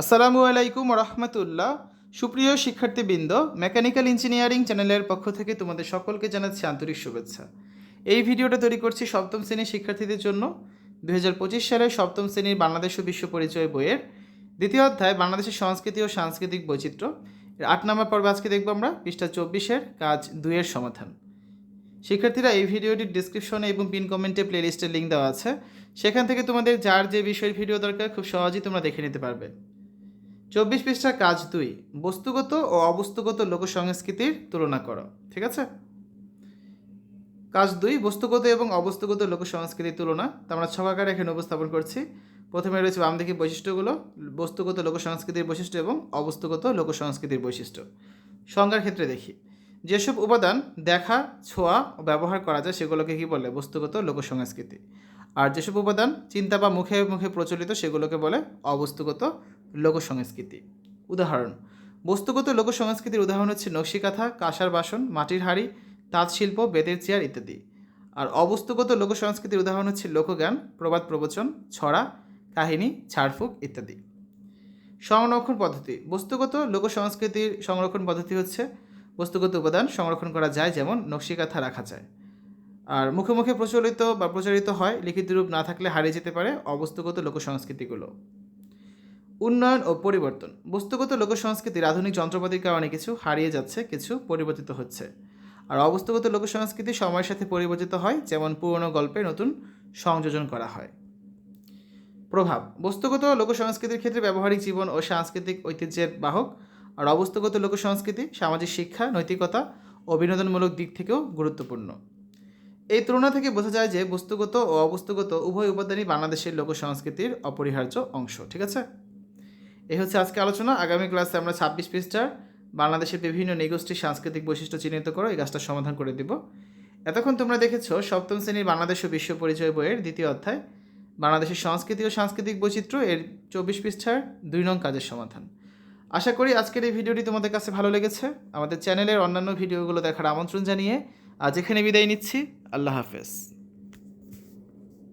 আসসালামু আলাইকুম রহমতুল্লাহ সুপ্রিয় শিক্ষার্থীবৃন্দ, মেকানিক্যাল ইঞ্জিনিয়ারিং চ্যানেলের পক্ষ থেকে তোমাদের সকলকে জানাচ্ছি আন্তরিক শুভেচ্ছা। এই ভিডিওটা তৈরি করছি সপ্তম শ্রেণির শিক্ষার্থীদের জন্য। দুই সালের সপ্তম শ্রেণির বাংলাদেশ ও বিশ্ব পরিচয় বইয়ের দ্বিতীয় অধ্যায়, বাংলাদেশের সংস্কৃতি ও সাংস্কৃতিক বৈচিত্র্য। আট নম্বর পর্বে আজকে দেখব আমরা, পৃষ্ঠা চব্বিশের কাজ দুইয়ের সমাধান। শিক্ষার্থীরা, এই ভিডিওটির ডিসক্রিপশনে এবং পিন কমেন্টে প্লেলিস্টের লিঙ্ক দেওয়া আছে। সেখান থেকে তোমাদের যার যে বিষয়ের ভিডিও দরকার, খুব সহজেই তোমরা দেখে নিতে পারবে। চব্বিশ পৃষ্ঠা কাজ দুই, বস্তুগত ও অবস্তুগত লোক সংস্কৃতির তুলনা করো, ঠিক আছে? কাজ দুই, বস্তুগত এবং অবস্তুগত লোক সংস্কৃতির তুলনা, তা আমরা ছকাকারে এখানে উপস্থাপন করছি। প্রথমে রয়েছে বাম দিকে বৈশিষ্ট্যগুলো, বস্তুগত লোক সংস্কৃতির বৈশিষ্ট্য এবং অবস্তুগত লোক সংস্কৃতির বৈশিষ্ট্য। সংজ্ঞার ক্ষেত্রে দেখি, যেসব উপাদান দেখা, ছোঁয়া ও ব্যবহার করা যায়, সেগুলোকে কী বলে? বস্তুগত লোক সংস্কৃতি আর যেসব উপাদান চিন্তা বা মুখে মুখে প্রচলিত, সেগুলোকে বলে অবস্তুগত লোক সংস্কৃতি উদাহরণ, বস্তুগত লোক সংস্কৃতির উদাহরণ হচ্ছে নকশিকাঁথা, কাঁসার বাসন, মাটির হাড়ি তাঁত শিল্প বেতের চেয়ার ইত্যাদি। আর অবস্তুগত লোক সংস্কৃতির উদাহরণ হচ্ছে লোকজ্ঞান প্রবাদ প্রবচন, ছড়া, কাহিনী, ছাড়ফুঁক ইত্যাদি। সংরক্ষণ পদ্ধতি, বস্তুগত লোক সংস্কৃতির সংরক্ষণ পদ্ধতি হচ্ছে বস্তুগত উপাদান সংরক্ষণ করা যায় যেমন নকশিকাঁথা রাখা যায়। আর মুখে মুখে প্রচলিত বা প্রচারিত হয় লিখিত রূপ না থাকলে হারিয়ে যেতে পারে অবস্তুগত লোক সংস্কৃতিগুলো উন্নয়ন ও পরিবর্তন। বস্তুগত লোক সংস্কৃতির আধুনিক যন্ত্রপাতির কারণে কিছু হারিয়ে যাচ্ছে, কিছু পরিবর্তিত হচ্ছে। আর অবস্থাগত লোক সংস্কৃতি সময়ের সাথে পরিবর্তিত হয়, যেমন পুরনো গল্পে নতুন সংযোজন করা হয়। প্রভাব। বস্তুগত লোক সংস্কৃতির ক্ষেত্রে ব্যবহারিক জীবন ও সাংস্কৃতিক ঐতিহ্যের বাহক। আর অবস্থাগত লোক সংস্কৃতি সামাজিক শিক্ষা, নৈতিকতা ও বিনোদনমূলক দিক থেকেও গুরুত্বপূর্ণ। এই তুলনা থেকে বোঝা যায় যে বস্তুগত ও অবস্তুগত উভয় উপাদানই বাংলাদেশের লোক সংস্কৃতির অপরিহার্য অংশ, ঠিক আছে? এই হচ্ছে আজকে আলোচনা। আগামী ক্লাসে আমরা ছাব্বিশ পৃষ্ঠার বাংলাদেশের বিভিন্ন নিগোষ্ঠীর সাংস্কৃতিক বৈশিষ্ট্য চিহ্নিত করো এই কাজটা সমাধান করে দিব। এতক্ষণ তোমরা দেখেছ সপ্তম শ্রেণির বাংলাদেশ ও বিশ্ব পরিচয় বইয়ের দ্বিতীয় অধ্যায়, বাংলাদেশের সংস্কৃতি ও সাংস্কৃতিক বৈচিত্র্য এর চব্বিশ পৃষ্ঠার দুই নং কাজের সমাধান। আশা করি আজকের এই ভিডিওটি তোমাদের কাছে ভালো লেগেছে। আমাদের চ্যানেলের অন্যান্য ভিডিওগুলো দেখার আমন্ত্রণ জানিয়ে আজ এখানে বিদায় নিচ্ছি। আল্লাহ হাফেজ।